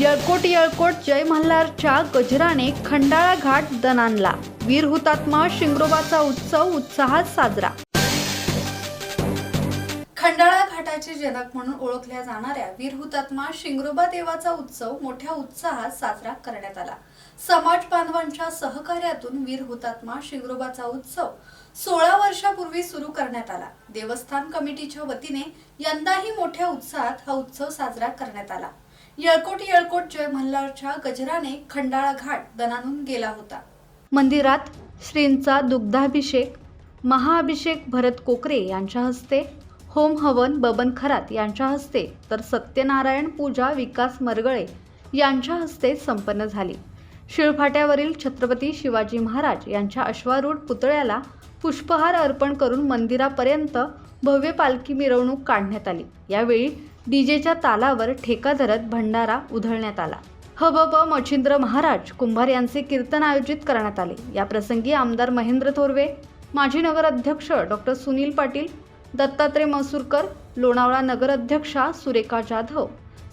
यळकोट यळकोट जय मल्हारच्या गजराने खंडाळा घाट दणानला वीर हुतात्मा शिंगरोबाचा उत्सव उत्साहात साजरा. खंडाळा घाटाचे जनक म्हणून ओळखल्या जाणाऱ्या वीर हुतात्मा शिंगरोबा देवाचा उत्सव मोठ्या उत्साहात साजरा करण्यात आला. समाज बांधवांच्या सहकार्यातून वीर हुतात्मा शिंगरोबाचा उत्सव सोळा वर्षापूर्वी सुरू करण्यात आला. देवस्थान कमिटीच्या वतीने यंदाही मोठ्या उत्साहात हा उत्सव साजरा करण्यात आला. येळकोट येळकोट जय मल्हारच्या गजराने खंडाळा घाट दणानून गेला होता. मंदिरात श्रींचा दुग्धाभिषेक महाअभिषेक भरत कोकरे यांच्या हस्ते होम हवन बबन खरात यांच्या हस्ते तर सत्यनारायण पूजा विकास मरगळे यांच्या हस्ते संपन्न झाली. शिळफाट्यावरील छत्रपती शिवाजी महाराज यांच्या अश्वारूढ पुतळ्याला पुष्पहार अर्पण करून मंदिरापर्यंत भव्य पालखी मिरवणूक काढण्यात आली. यावेळी डीजेच्या तालावर ठेका धरत भंडारा उधळण्यात आला. ह हबब मच्छिंद्र महाराज कुंभार यांचे कीर्तन आयोजित करण्यात आले. या प्रसंगी आमदार महेंद्र थोरवे माजी नगराध्यक्ष डॉक्टर सुनील पाटील दत्तात्रय मसूरकर लोणावळा नगराध्यक्षा सुरेखा जाधव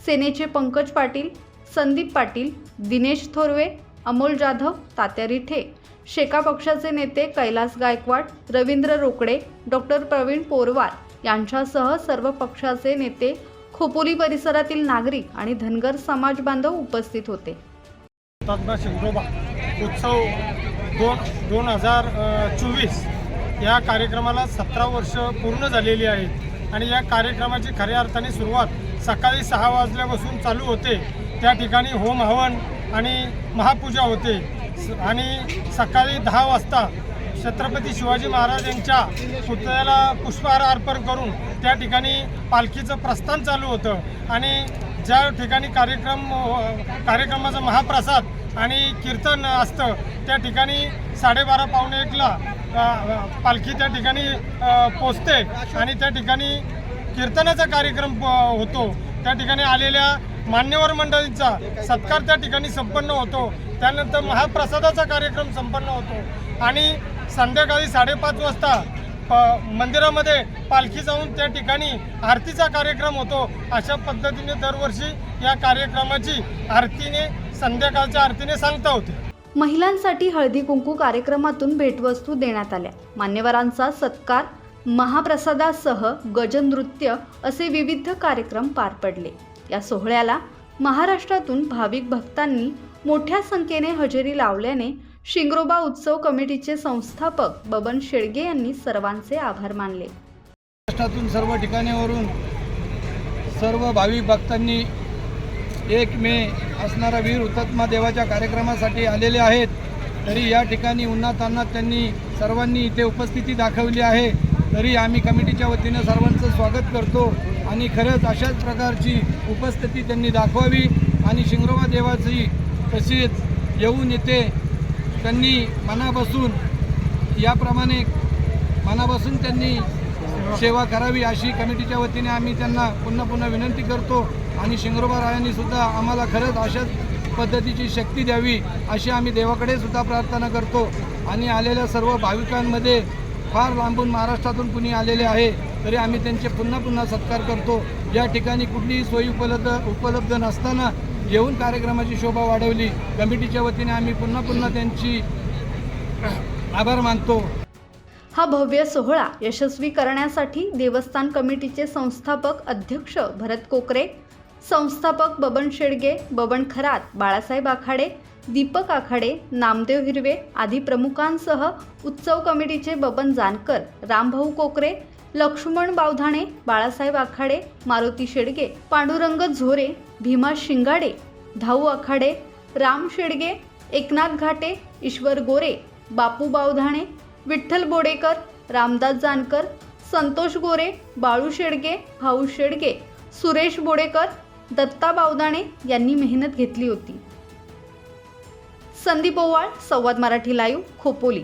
सेनेचे पंकज पाटील संदीप पाटील दिनेश थोरवे अमोल जाधव तात्या रिठे शेका पक्षाचे नेते कैलास गायकवाड रवींद्र रोकडे डॉक्टर प्रवीण पोरवार यांच्यासह सर्व पक्षाचे नेते खोपोली परिसरातील नागरिक आणि धनगर समाज बांधव उपस्थित होते. हुतात्मा शिंगोबा उत्सव दोन दोन हजार चोवीस या कार्यक्रमाला सतरा वर्ष पूर्ण झालेली आहेत. आणि या कार्यक्रमाची खऱ्या अर्थाने सुरुवात सकाळी सहा वाजल्यापासून चालू होते. त्या ठिकाणी होम हवन आणि महापूजा होते. स- आणि सकाळी दहा वाजता छत्रपती शिवाजी महाराज यांच्या पुतळ्याला पुष्पहार अर्पण करून त्या ठिकाणी पालखीचं प्रस्थान चालू होतं. आणि ज्या ठिकाणी कार्यक्रम कार्यक्रमाचा महाप्रसाद आणि कीर्तन असतं त्या ठिकाणी साडेबारा पावणे एकला पालखी त्या ठिकाणी पोचते आणि त्या ठिकाणी कीर्तनाचा कार्यक्रम होतो. त्या ठिकाणी आलेल्या मान्यवर मंडळींचा सत्कार त्या ठिकाणी संपन्न होतो. त्यानंतर महाप्रसादाचा कार्यक्रम संपन्न होतो. आणि संध्याकाळी साडेपाच वाजता प- मंदिरामध्ये पालखी जाऊन त्या ठिकाणी आरतीचा कार्यक्रम होतो. अशा पद्धतीने दरवर्षी या कार्यक्रमाची आरतीने संध्याकाळच्या आरतीने सांगता होते. महिलांसाठी हळदी कुंकू कार्यक्रमातून भेटवस्तू देण्यात आल्या. मान्यवरांचा सत्कार महाप्रसादासह गजनृत्य असे विविध कार्यक्रम पार पडले. या सोहळ्याला महाराष्ट्रातून भाविक भक्तांनी मोठ्या संख्येने हजेरी लावल्याने शिंगरोबा उत्सव कमिटीचे संस्थापक बबन शेळगे यांनी सर्वांचे आभार मानले. महाराष्ट्रातून सर्व ठिकाणावरून सर्व भाविक भक्तांनी एक मे असणारा वीर हुतात्मा देवाच्या कार्यक्रमासाठी आलेले आहेत. तरी या ठिकाणी उन्हातान्हात त्यांनी सर्वांनी इथे उपस्थिती दाखवली आहे. तरी आम्ही कमिटीच्या वतीनं सर्वांचं स्वागत करतो आणि खरंच अशाच प्रकारची उपस्थिती त्यांनी दाखवावी आणि शिंगरोबा देवाची तसेच येऊन इथे त्यांनी मनापासून याप्रमाणे मनापासून त्यांनी सेवा करावी अशी कमिटीच्या वतीने आम्ही त्यांना पुन्हा पुन्हा विनंती करतो आणि शिंगरोबा रायांनी सुद्धा आम्हाला खरंच अशाच पद्धतीची शक्ती द्यावी अशी आम्ही देवाकडे सुद्धा प्रार्थना करतो. आणि आलेल्या सर्व भाविकांमध्ये फार लांबून महाराष्ट्रातून कुणी आलेले आहे तरी आम्ही त्यांचे पुन्हा पुन्हा सत्कार करतो. या ठिकाणी कुठलीही सोयी उपलब्ध उपलब्ध नसताना येऊन कार्यक्रमाची शोभा वाढवली. कमिटीच्या वतीने आम्ही पुन्हा पुन्हा त्यांची आभार मानतो. हा भव्य सोहळा यशस्वी करण्यासाठी देवस्थान कमिटीचे संस्थापक अध्यक्ष भरत कोकरे संस्थापक बबन शेडगे बबन खरात बाळासाहेब आखाडे दीपक आखाडे नामदेव हिरवे आदी प्रमुखांसह उत्सव कमिटीचे बबन जानकर रामभाऊ कोकरे लक्ष्मण बावधाणे बाळासाहेब आखाडे मारुती शेडगे पांडुरंग झोरे भीमा शिंगाडे धाऊ आखाडे राम शेडगे एकनाथ घाटे ईश्वर गोरे बापू बावधाणे विठ्ठल बोडेकर रामदास जानकर संतोष गोरे बाळू शेडगे भाऊ शेडगे सुरेश बोडेकर दत्ता बावदाणे यांनी मेहनत घेतली होती. संदीप ओवाळ संवाद मराठी लाईव्ह खोपोली.